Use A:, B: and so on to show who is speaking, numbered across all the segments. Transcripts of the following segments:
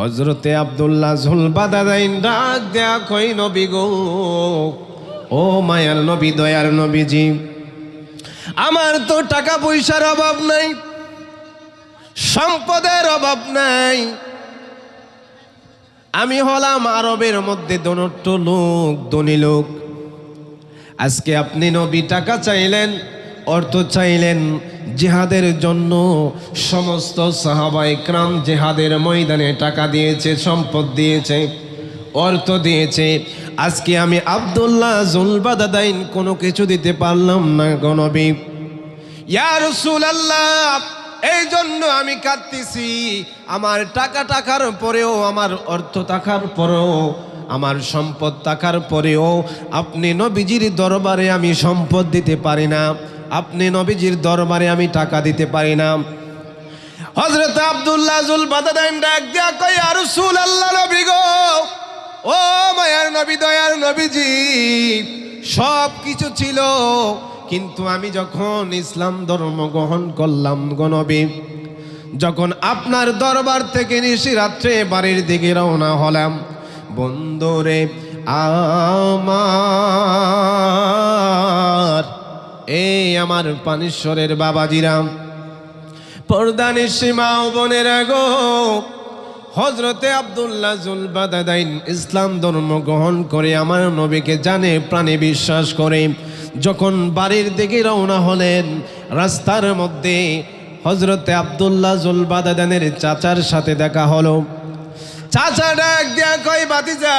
A: হজরতে আবদুল্লাহ ঝুলবাদাদাইন ডাক দেয়া কই নবী গো? ও মায়ার নবী, দয়ার নবীজি, আমার তো টাকা পয়সার অভাব নাই, সম্পদের অভাব নাই। আমি হলাম আরবের মধ্যে দনট্ট লোক, ধনী লোক। আজকে আপনি নবী, টাকা চাইলেন, অর্থ চাইলেন জেহাদের জন্য সমস্ত সাহাবাই ক্রাম জেহাদের ময়দানে টাকা দিয়েছে, সম্পদ দিয়েছে, অর্থ দিয়েছে। আজকে আমি আবদুল্লাহ জুলবাদাদাইন কোনো কিছু দিতে পারলাম না গণবী ইয়া রাসূলুল্লাহ, এই জন্য আমি কাঁদতেছি। আমার টাকা টাকার পরেও, আমার অর্থ টাকার পরেও, আমার সম্পদ টাকার পরেও, আপনি নবীজির দরবারে আমি সম্পদ দিতে পারি না। আপনি নবীজির দরবারে আমি টাকা দিতে পারি না। হজরত আব্দুল্লাহ জুল ডাক দিয়া আর সুল আল্লাহ গো, ও মায়ার নবী, দয়ার নবীজি সব কিছু ছিল, কিন্তু আমি যখন ইসলাম ধর্ম গ্রহণ করলাম গনবী যখন আপনার দরবার থেকে নিশি রাত্রে বাড়ির দিকে রওনা হলাম, বন্ধুরে, আমার এই আমার পানেশ্বরের বাবাজিরাম পর্দানের সীমা বনের গো হজরতে আবদুল্লাহ জুলবাদাদাইন ইসলাম ধর্ম গ্রহণ করে আমার নবীকে জানে প্রাণে বিশ্বাস করে। যখন বাড়ির দিকে রওনা হলেন, রাস্তার মধ্যে হজরতে আবদুল্লাহ জুলবাদাদানের চাচার সাথে দেখা হলো। চাচা ডাক দিয়া কই বাতি যা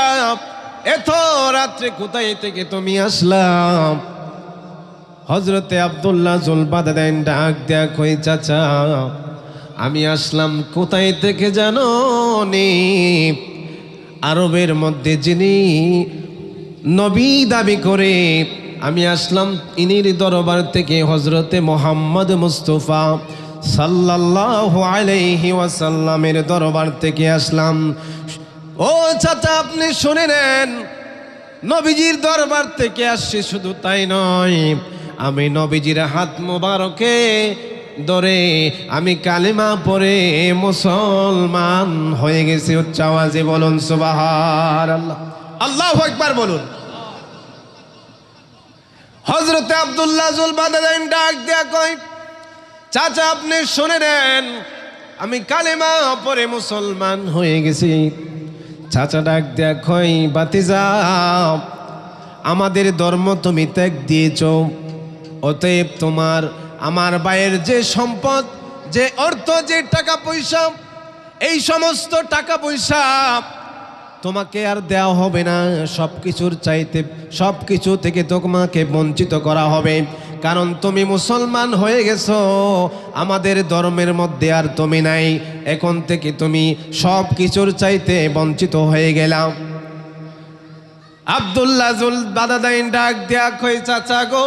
A: এত রাত্রে কোথায় থেকে তুমি আসলাম হজরতে আবদুল্লাহ জুলবাদাদাইন ডাক দেয়া কই, চাচা, আমি আসলাম কোথায় থেকে জানো নি? আরবের মধ্যে যিনি নবী দাবি করে, আমি আসলাম ইনির দরবার থেকে হজরতে মোহাম্মদ মুস্তফা সাল্লাল্লাহু আলাইহি ওয়াসাল্লামের দরবার থেকে আসলাম। ও চাচা, আপনি শুনে নেন, নবীজির দরবার থেকে আসছে শুধু তাই নয়। আমি নবীজির হাত মোবারকে ধরে আমি কালিমা পরে মুসলমান হয়ে গেছি, উচ্চ আওয়াজে বলুন সুবাহার আল্লাহ আল্লাহ একবার বলুন। হজরতে আবদুল্লাহ জুল বাদাদাইন ডাক দেয়া কয়, চাচা, আপনি শুনে নেন, আমি কালেমা পরে মুসলমান হয়ে গেছি। চাচা ডাক দেয়া কয়, বাতিজা, আমাদের ধর্ম তুমি ত্যাগ দিয়েছ। অতএব তোমার, আমার ভাইয়ের যে সম্পদ, যে অর্থ, যে টাকা পয়সা, এই সমস্ত টাকা পয়সা তোমাকে আর দেওয়া হবে না। সব কিছুর চাইতে সব কিছু থেকে তোমাকে বঞ্চিত করা হবে। কারণ তুমি মুসলমান হয়ে গেছো, আমাদের ধর্মের মধ্যে আর তুমি নাই। এখন থেকে তুমি সব কিছুর চাইতে বঞ্চিত হয়ে গেলাম আবদুল্লাহ জুল বাদাদাইন ডাক দেয়া কই চাচা গো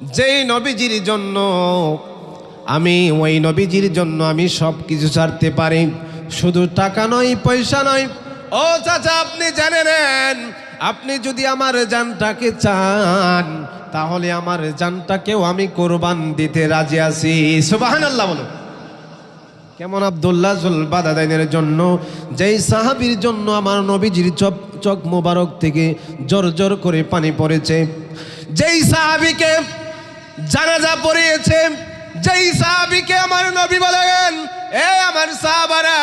A: যেই নবীজির জন্য, আমি ওই নবীজির জন্য আমি সব কিছু ছাড়তে পারি। শুধু টাকা নয়, পয়সা নয়। ও চাচা, আপনি জানে নেন, আপনি যদি আমার জানটাকে চান, তাহলে আমার জানটাকেও আমি কোরবান দিতে রাজি আছি। সুবাহান আল্লাহ বলো কেমন আবদুল্লাহ জুলবাদাদাইনের জন্য, যেই সাহাবীর জন্য আমার নবীজির চক চক মোবারক থেকে জোর জোর করে পানি পড়েছে, যেই সাহাবীকে জানাজা পড়িয়েছে, যেই সাহাবীকে আমার নবী বলেন এ আমার সাহাবারা,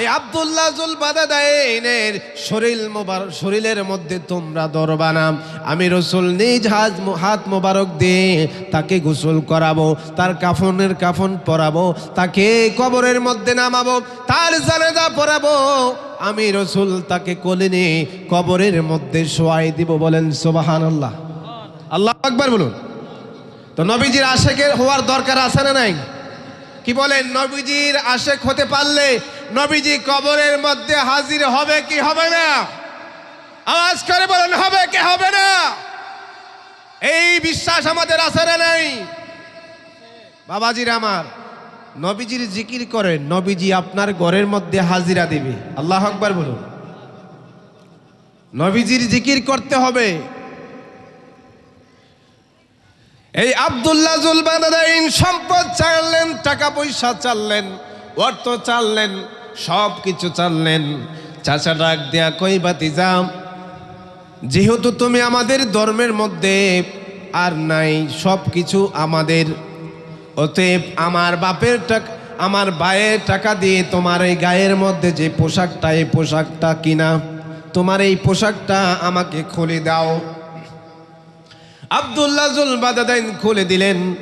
A: এই আব্দুল্লাহ জুল বাদাদাইনের শরীর মোবার শরীরের মধ্যে তোমরা দরবানা আমি রসুল নিজ হাত হাত মোবারক দিয়ে তাকে গোসল করাবো, তার কাফনের কাফন পরাবো, তাকে কবরের মধ্যে নামাবো, তার জানাজা পরাবো আমি রসুল তাকে কোলে নিয়ে কবরের মধ্যে শোয়াই দিব বলেন সোবাহান আল্লাহ আল্লাহ একবার বলুন। তো নবীজির আশেকের হওয়ার দরকার আছে না নাই? কি বলেন, নবীজির আশেক হতে পারলে নবীজি কবরের মধ্যে হাজির হবে কি হবে না? আওয়াজ করে বলেন, হবে কি হবে না? এই বিশ্বাস আমাদের আছে না নাই? বাবাজির আমার, নবীজির জিকির করেন নবীজি আপনার ঘরের মধ্যে হাজিরা দিবে। আল্লাহ আকবার বলুন। নবীজির জিকির করতে হবে। এই আবদুল্লাহ জুলবাদাইন সম্পদ চাইলেন টাকা পয়সা চাললেন, অর্থ চাললেন, সব কিছু চাললেন। চাচা ডাক দেয়া কই বাতি যাম যেহেতু তুমি আমাদের ধর্মের মধ্যে আর নাই, সব কিছু আমাদের, অতএব আমার বাপের টাকা, আমার বায়ের টাকা দিয়ে তোমার এই গায়ের মধ্যে যে পোশাকটা, এই পোশাকটা কিনা, তোমার এই পোশাকটা আমাকে খুলে দাও। আবদুল্লাহ জুল বাদাদাইন খুলে দিলেন।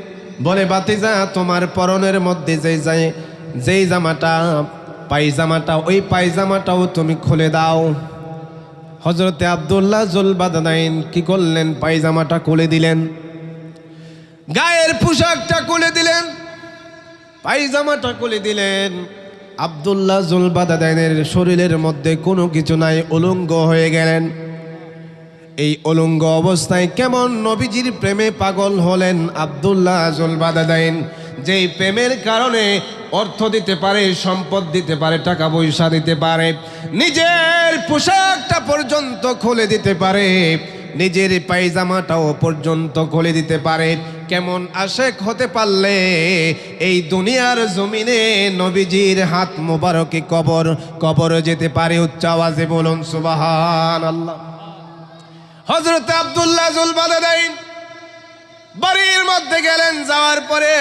A: বলে, বাতিজা, তোমার পরনের মধ্যে যে যায়, যেই জামাটা, পায়জামাটা, ওই পায়জামাটাও তুমি খুলে দাও। হজরতে আবদুল্লাহ জুল বাদাদাইন কি করলেন? পায়জামাটা খুলে দিলেন। গায়ের পোশাকটা খুলে দিলেন। পায়জামাটা খুলে দিলেন। আবদুল্লাহ জুল বাদাদাইনের শরীরের মধ্যে কোনো কিছু নাই, উলঙ্গ হয়ে গেলেন। এই অলঙ্গ অবস্থায় কেমন নবীজির প্রেমে পাগল হলেন আবদুল্লাহ জুলবাদাদাইন যেই প্রেমের কারণে অর্থ দিতে পারে, সম্পদ দিতে পারে, টাকা পয়সা দিতে পারে, নিজের পোশাকটা পর্যন্ত খুলে দিতে পারে, নিজের পায়জামাটাও পর্যন্ত খুলে দিতে পারে। কেমন আশেক হতে পারলে এই দুনিয়ার জমিনে নবীজির হাত মোবারকে কবর কবর যেতে পারে উচ্চ আওয়াজে বলুন সুবাহান আল্লাহ হজরত আবদুল্লাহ জুলবাদাইন বাড়ির মধ্যে গেলেন, যাওয়ার পরে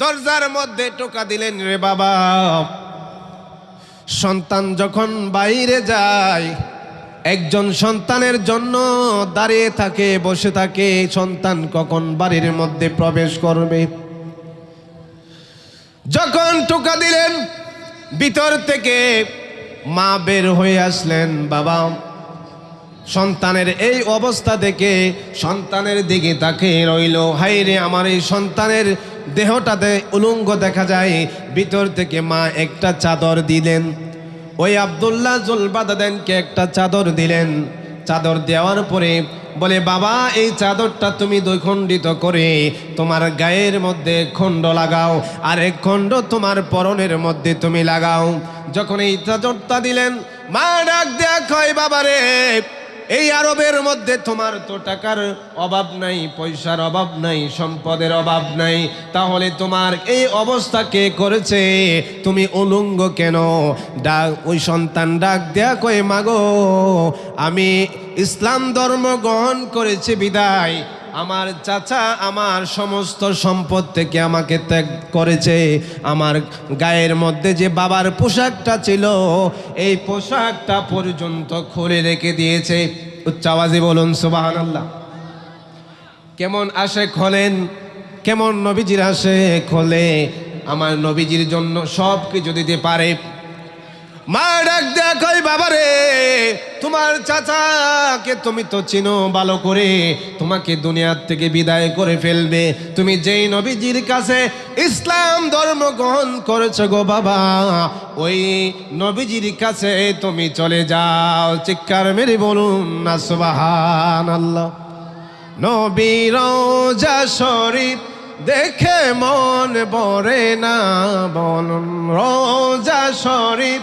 A: দরজার মধ্যে টোকা দিলেন, রে বাবা, সন্তান যখন বাইরে যায়, একজন সন্তানের জন্য দাঁড়িয়ে থাকে, বসে থাকে, সন্তান কখন বাড়ির মধ্যে প্রবেশ করবে? যখন টোকা দিলেন, ভিতর থেকে মা বের হয়ে আসলেন, বাবা সন্তানের এই অবস্থা দেখে সন্তানের দিকে তাকে রইল। হাইরে আমার এই সন্তানের দেহটাতে উলঙ্গ দেখা যায়। ভিতর থেকে মা একটা চাদর দিলেন। ওই আবদুল্লাহ জুলবাদাদেনকে একটা চাদর দিলেন। চাদর দেওয়ার পরে বলে, বাবা, এই চাদরটা তুমি দ্বৈখণ্ডিত করে তোমার গায়ের মধ্যে খণ্ড লাগাও আর এক খণ্ড তোমার পরনের মধ্যে তুমি লাগাও। যখন এই চাদরটা দিলেন, মা ডাক দেয়া কয় বাবারে এই আরবের মধ্যে তোমার তো টাকার অভাব নাই, পয়সার অভাব নাই, সম্পদের অভাব নাই। তাহলে তোমার এই অবস্থা কে করেছে? তুমি উলঙ্গ কেন? ডাক, ওই সন্তান ডাক দেয়া কয়ে, মাগো, আমি ইসলাম ধর্ম গ্রহণ করেছি বিদায়। আমার চাচা আমার সমস্ত সম্পদ থেকে আমাকে ত্যাগ করেছে। আমার গায়ের মধ্যে যে বাবার পোশাকটা ছিল, এই পোশাকটা পর্যন্ত খুলে রেখে দিয়েছে। উচ্চাওয়াজে বলুন সুবাহান আল্লাহ কেমন আসে খোলেন? কেমন নবীজির আসে খোলে? আমার নবীজির জন্য সব কিছু দিতে পারে। মা ডাক দেয়া কই বাবারে তোমার চাচাকে তুমি তো চিনো ভালো করে। তোমাকে দুনিয়ার থেকে বিদায় করে ফেলবে। তুমি যেই নবীজির কাছে ইসলাম ধর্ম গ্রহণ করেছ গো বাবা, ওই নবীজির কাছে তুমি চলে যাও। চিৎকার মেরে বলুন না সুবাহান আল্লাহ নবীর শরীফ দেখে মন বরে না, বলুন রোজা শরীফ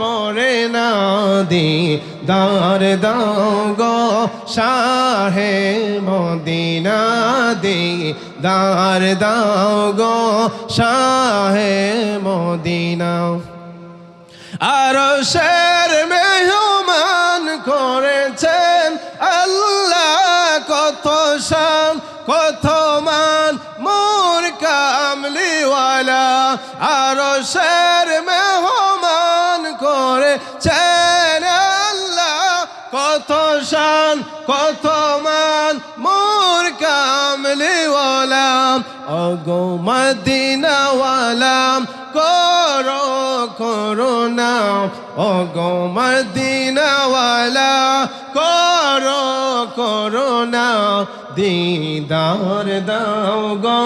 A: বরে না দি দার দাও গো শাহে মদিনা দি দার দাও গো শাহে মদিনা। আর শের মেহমান করেছেন আল্লাহ, কত শান, কত মান, মোর কামলিওয়ালা। আর শের অগো মদিনাওয়ালা, করো করোনা অগো মদিনাওয়ালা, করো করোনা দিদার দাও গো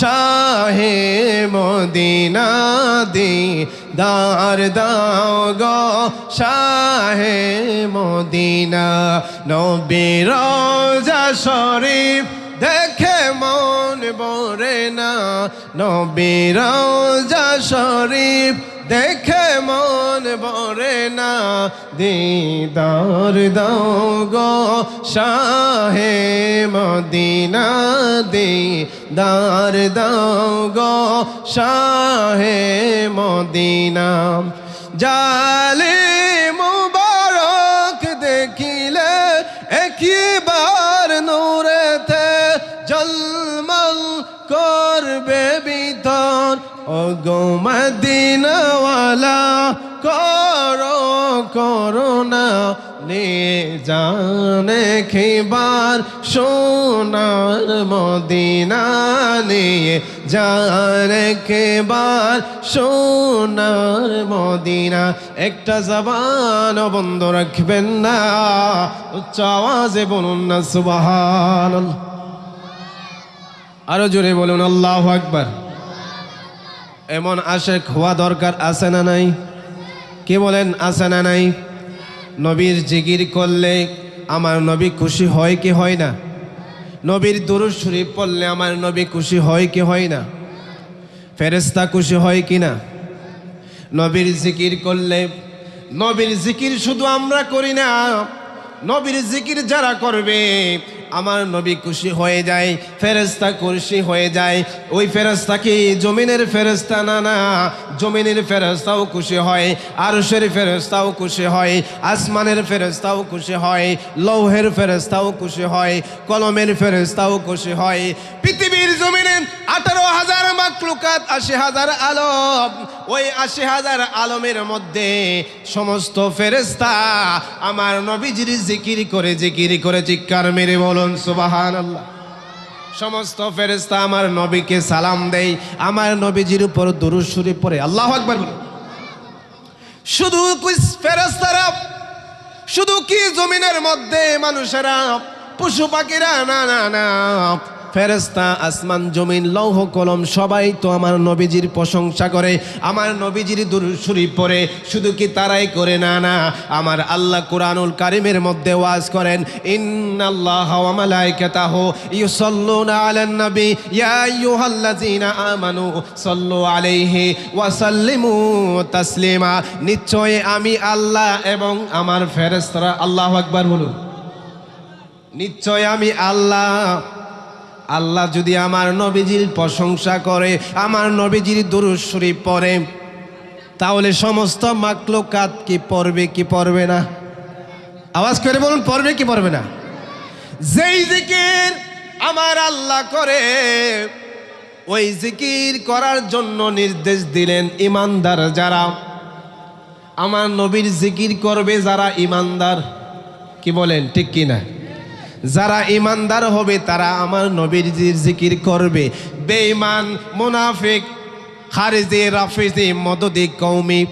A: শাহে মদিনা দি দার দাও গো শাহে মদিনা। নবীর শরীফ দেখে মন বরে না। নবীর রোজা শরীফ, দেখে মন বরে না। দিদার দাও গো শাহে মদিনা, দিদার দাও গো শাহে মদিনা। জালে গো মদিনাওয়ালা, করো করোনা নে। জানে খেবার সোনার মদিনা নিয়ে জানে খেবার সোনার মদিনা। একটা জবান বন্ধ রাখবেন না, উচ্চ আওয়াজে বলুন না সুবাহান আরও জোরে বলুন, আল্লাহ আকবার। এমন আশেক হওয়া দরকার আছে না নাই? কে বলেন আছে না নাই? নবীর জিগির করলে আমার নবী খুশি হয় কি হয় না? নবীর দুরুদ শরীফ পড়লে আমার নবী খুশি হয় কি হয় না? ফেরেস্তা খুশি হয় কি না? নবীর জিকির করলে, নবীর জিকির শুধু আমরা করি না, নবীর জিকির যারা করবে আমার নবী খুশি হয়ে যায় ফেরেস্তা খুশি হয়ে যায়। ওই ফেরেস্তা কি জমিনের ফেরেস্তা না না। জমিনের ফেরেস্তাও খুশি হয়, আরশের ফেরেস্তাও খুশি হয়, আসমানের ফেরেস্তাও খুশি হয়, লৌহের ফেরেস্তাও খুশি হয়, কলমের ফেরেস্তাও খুশি হয়। পৃথিবীর জমিনের আঠারো হাজার মাকলুকাত আশি হাজার আলম। ওই আশি হাজার আলমের মধ্যে সমস্ত ফেরেস্তা আমার নবীজির জিকির করে জিকির করে চিৎকার মেরে বলুন সুবাহান আল্লাহ সমস্ত ফেরেস্তা আমার নবীকে সালাম দেয়, আমার নবীজির উপর দুরুদ শরীফ পড়ে। আল্লাহ আকবার শুধু ফেরেস্তারা শুধু কি জমিনের মধ্যে মানুষেরা? পশু পাখিরা? না না না। ফেরেস্তা আসমান, জমিন, লৌহ, কলম, সবাই তো আমার নবীজির প্রশংসা করে। আমার নবীজির দুরুসুরি পরে শুধু কি তারাই করে? না না। আমার আল্লাহ কুরআনুল কারিমের মধ্যে ওয়াজ করেন, ইন্নাল্লাহ ওয়া মালাইকাতাহু ইউসাল্লুনা আলান নবী, ইয়া আইয়ুহাল্লাযীনা আমানু সাল্লু আলাইহি ওয়া সাল্লিমু তাসলিমা। নিশ্চয় আমি আল্লাহ এবং আমার ফেরেশতারা, আল্লাহু আকবার বলুন। নিশ্চয় আমি আল্লাহ আল্লাহ যদি আমার নবীজির প্রশংসা করে, আমার নবীজির দুরুদ পরে তাহলে সমস্ত মাকলুকাত কি পড়বে কি পড়বে না? আওয়াজ করে বলুন, পড়বে কি পড়বে না? যেই জিকির আমার আল্লাহ করে, ওই জিকির করার জন্য নির্দেশ দিলেন ইমানদার যারা। আমার নবীর জিকির করবে যারা ইমানদার। কি বলেন, ঠিক কি না যারা ইমানদার হবে, তারা আমার নবীর জিকির করবে। বেঈমান, মুনাফিক, খারিজি, রাফিজি, মদদি কৌমি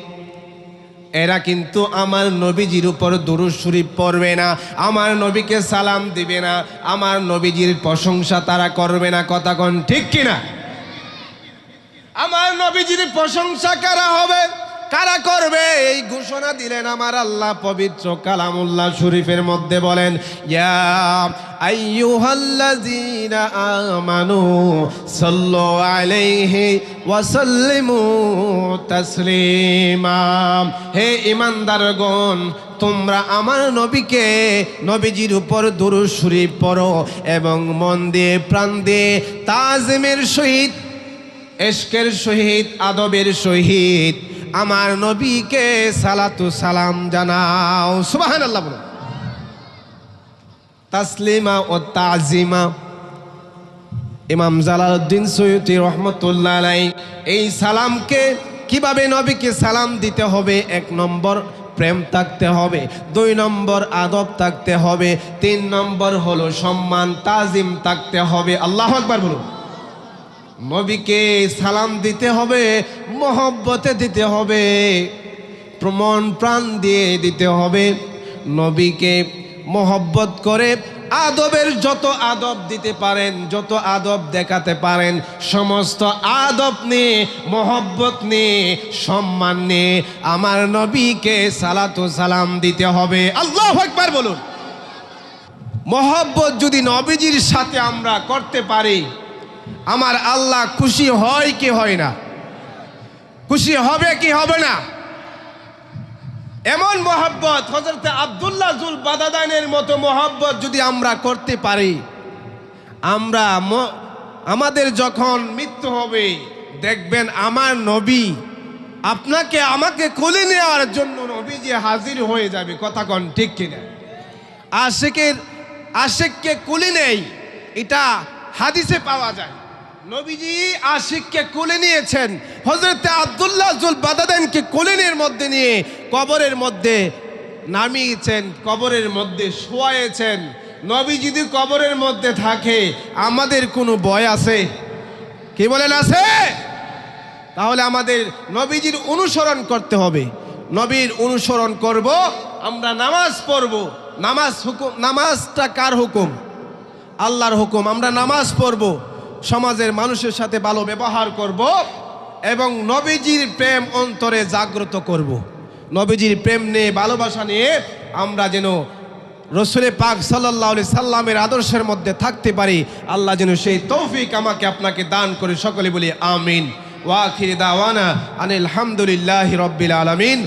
A: এরা কিন্তু আমার নবীজির উপর দুরুদ শরীফ পড়বে না, আমার নবীকে সালাম দিবে না, আমার নবীজির প্রশংসা তারা করবে না। কথা কোন ঠিক কিনা? আমার নবীজির প্রশংসা কারা হবে? কারা করবে? এই ঘোষণা দিলেন আমার আল্লাহ পবিত্র কালামুল্লাহ শরীফের মধ্যে বলেন, ইয়া আইয়ুহাল্লাযীনা আমানু সাল্লু আলাইহি ওয়া হে তোমরা আমার নবীকে নবীজির উপর দুরূদ শরীফ পড়ো এবং মন দিয়ে প্রাণ দিয়ে তাজমের সহিত, এশকের সহিত, আদবের সহিত আমার নবীকে সালাতু সালাম জানাও। সুবাহান আল্লাহ বলুন তাসলিমা ও তাজিমা। ইমাম জালালউদ্দিন সৈয়দি রহমতুল্লাহ আলাই, এই সালামকে কীভাবে নবীকে সালাম দিতে হবে? এক নম্বর, প্রেম থাকতে হবে। দুই নম্বর, আদব থাকতে হবে। তিন নম্বর হলো সম্মান, তাজিম থাকতে হবে। আল্লাহ আকবার বলুন। নবীকে সালাম দিতে হবে, মহব্বতে দিতে হবে, প্রমণ প্রাণ দিয়ে দিতে হবে। নবীকে মহব্বত করে আদবের যত আদব দিতে পারেন, যত আদব দেখাতে পারেন, সমস্ত আদব নিয়ে, মহব্বত নিয়ে, সম্মান নিয়ে আমার নবীকে সালাতু সালাম দিতে হবে। আল্লাহ একবার বলুন। মহব্বত যদি নবীজির সাথে আমরা করতে পারি আমার আল্লাহ খুশি হয় কি হয় না? খুশি হবে কি হবে না? এমন মহব্বত হজরতে আবদুল্লাহ জুল বাদাদানের মতো মহব্বত যদি আমরা করতে পারি, আমরা আমাদের যখন মৃত্যু হবে, দেখবেন আমার নবী আপনাকে আমাকে কোলে নেওয়ার জন্য নবী যে হাজির হয়ে যাবে। কথা কন ঠিক কিনা? আশেকের, আশেককে কুলি নেই। এটা হাদিসে পাওয়া যায়। নবীজি আশিককে কোলে নিয়েছেন। হজরতে আবদুল্লাহ জুল বাদাদানকে কোলেনের মধ্যে নিয়ে কবরের মধ্যে নামিয়েছেন, কবরের মধ্যে শোয়াইয়েছেন নবী যদি কবরের মধ্যে থাকে, আমাদের কোনো ভয় আছে? কি বলেন আছে? তাহলে আমাদের নবীজির অনুসরণ করতে হবে। নবীর অনুসরণ করব, আমরা নামাজ পড়ব। নামাজ হুকুম, নামাজটা কার হুকুম? আল্লাহর হুকুম, আমরা নামাজ পড়ব, সমাজের মানুষের সাথে ভালো ব্যবহার করব এবং নবীজির প্রেম অন্তরে জাগ্রত করব। নবীজির প্রেম নিয়ে, ভালোবাসা নিয়ে আমরা যেন রসুলে পাক সাল্লাহ সাল্লামের আদর্শের মধ্যে থাকতে পারি। আল্লাহ যেন সেই তৌফিক আমাকে আপনাকে দান করে, সকলে বলি আমিন। ওয়াখির দাওয়ানা আনিল রব্বিল আলমিন।